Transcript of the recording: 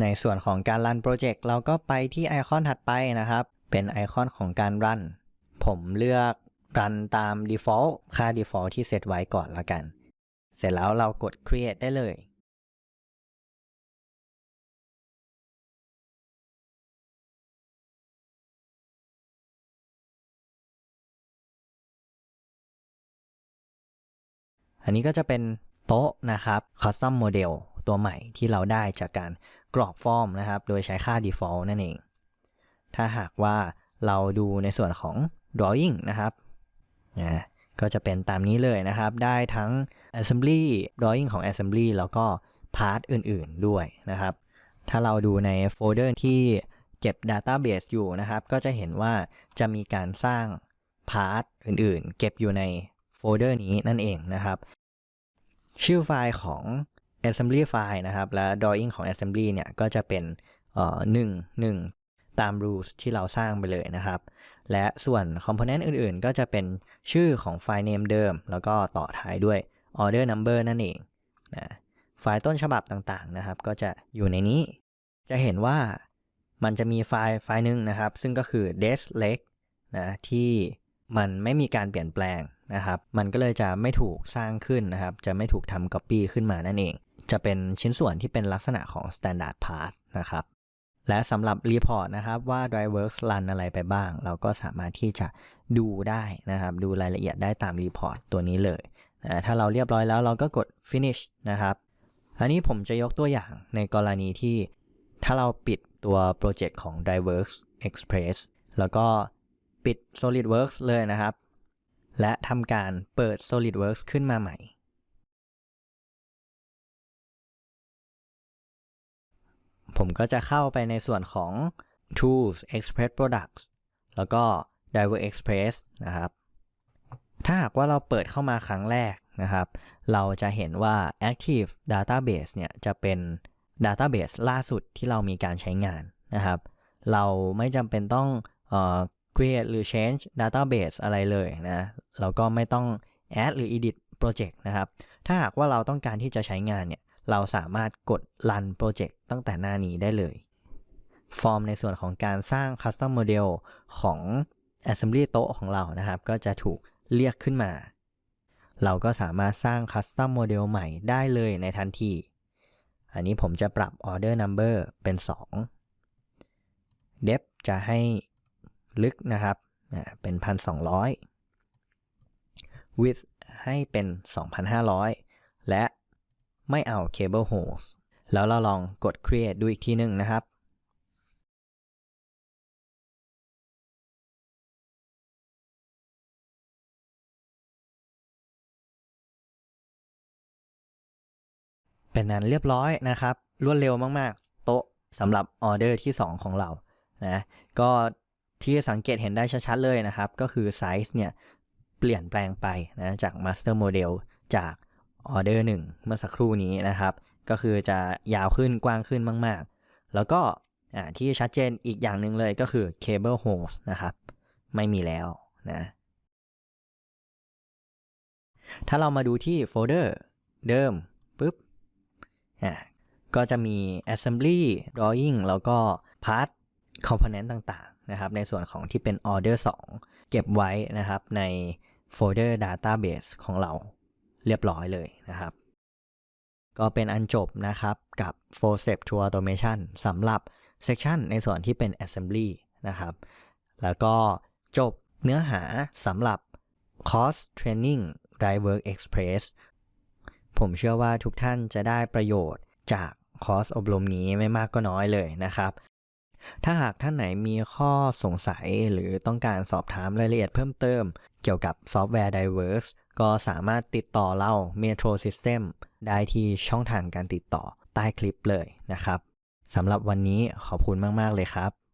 ในส่วนของการรันโปรเจกต์เราก็ไปที่ไอคอนถัดไปนะครับ เป็นไอคอนของการรัน ผมเลือกรันตาม default ค่า default ที่เซตไว้ก่อนละกัน เสร็จแล้วเรากด create ได้เลย อันนี้ก็จะเป็นโต๊ะนะครับ custom model ตัวใหม่ที่เราได้จากการ กรอกฟอร์มนะครับ โดยใช้ค่า default นั่นเอง ถ้าหากว่าเราดูในส่วนของ drawing นะครับนะก็จะเป็นตามนี้เลยนะครับ ได้ทั้ง assembly drawing ของ assembly แล้วก็ part อื่นๆด้วยนะครับ ถ้าเราดูในโฟลเดอร์ที่เก็บ database อยู่นะครับ ก็จะเห็นว่าจะมีการสร้าง part อื่นๆ เก็บอยู่ในโฟลเดอร์นี้นั่นเองนะครับ ชื่อไฟล์ของ assembly ไฟล์นะครับ และ drawing ของ assembly เนี่ยก็จะเป็นเอ่อหนึ่งหนึ่งตาม rules ที่เราสร้างไปเลยนะครับ และส่วน component อื่นๆ ก็จะเป็นชื่อของไฟล์ name เดิม แล้วก็ต่อท้ายด้วย order number นั่นเองนะไฟล์ต้นฉบับต่างๆนะครับ ก็จะอยู่ในนี้ จะเห็นว่ามันจะมีไฟล์ไฟล์หนึ่งนะครับ ซึ่งก็คือ des lake นะที่มันไม่มีการเปลี่ยนแปลงนะครับ มันก็เลยจะไม่ถูกสร้างขึ้นนะครับ จะไม่ถูกทำ copy ขึ้นมานั่นเอง จะเป็นชิ้นส่วนที่เป็นลักษณะของ standard path นะครับ และสำหรับ report นะครับว่า DriveWorks run อะไรไปบ้าง เราก็สามารถที่จะดูได้นะครับ ดูรายละเอียดได้ตาม report ตัวนี้เลยนะถ้าเราเรียบร้อยแล้วเราก็กด finish นะครับ อันนี้ผมจะยกตัวอย่างในกรณีที่ ถ้าเราปิดตัวโปรเจกต์ของ DriveWorks Express แล้วก็ปิด SolidWorks เลยนะครับ และทำการเปิด SolidWorks ขึ้นมาใหม่ ผมก็จะเข้าไปในส่วนของ Tools Express Products แล้วก็ Driver Express นะครับ ถ้าหากว่าเราเปิดเข้ามาครั้งแรกนะครับ เราจะเห็นว่า Active Database เนี่ยจะเป็น Database ล่าสุดที่เรามีการใช้งานนะครับ เราไม่จำเป็นต้องเอ่อ create หรือ change database อะไรเลยนะเราก็ไม่ต้อง add หรือ edit project นะครับ ถ้าหากว่าเราต้องการที่จะใช้งานเนี่ย เราสามารถกด run project ตั้งแต่หน้านี้ได้เลย ฟอร์มในส่วนของการสร้าง custom model ของ assembly โต๊ะของเรานะครับ ก็จะถูกเรียกขึ้นมา เราก็สามารถสร้าง custom model ใหม่ได้เลยในทันที อันนี้ผมจะปรับ order number เป็น 2 depth จะให้ลึกนะครับเป็น 1,200 width ให้เป็น 2,500 และ ไม่เอา cable holes แล้วเราลองกด create ดูอีกทีหนึ่งนะครับ เป็นนั้นเรียบร้อยนะครับ รวดเร็วมาก ๆ โต๊ะสำหรับออเดอร์ที่ 2 ของเรานะก็ที่สังเกตเห็นได้ชัด ๆ เลยนะครับ ก็คือไซส์เนี่ย เปลี่ยนแปลงไปนะจาก Master Model จาก ออเดอร์1เมื่อสักครู่นี้นะครับ ก็คือจะยาวขึ้นกว้างขึ้นมาก ๆ แล้วก็ที่ชัดเจนอีกอย่างหนึ่งเลยก็คือ Cable Holes นะครับ ไม่มีแล้วนะถ้าเรามาดูที่โฟลเดอร์เดิมปุ๊บอ่าก็จะมี assembly drawing แล้วก็ part component ต่างๆ นะครับ ในส่วนของที่เป็น order 2 เก็บไว้นะครับในโฟลเดอร์ database ของเรา เรียบร้อยเลยนะครับ ก็เป็นอันจบนะครับกับ f o r c e p to Automation สำหรับ section ในส่วนที่เป็น assembly นะครับ แล้วก็จบเนื้อหาสำหรับ course training Driver Express ผมเชื่อว่าทุกท่านจะได้ประโยชน์จากคอร์สอบรมนี้ไม่มากก็น้อยเลยนะครับ ถ้าหากท่านไหนมีข้อสงสัยหรือต้องการสอบถามรายละเอียดเพิ่มเติม เกี่ยวกับซอฟต์แวร์ DriveWorks ก็สามารถติดต่อเรา Metro System ได้ที่ช่องทางการติดต่อใต้คลิปเลยนะครับสำหรับวันนี้ขอบคุณมาก ๆ เลยครับ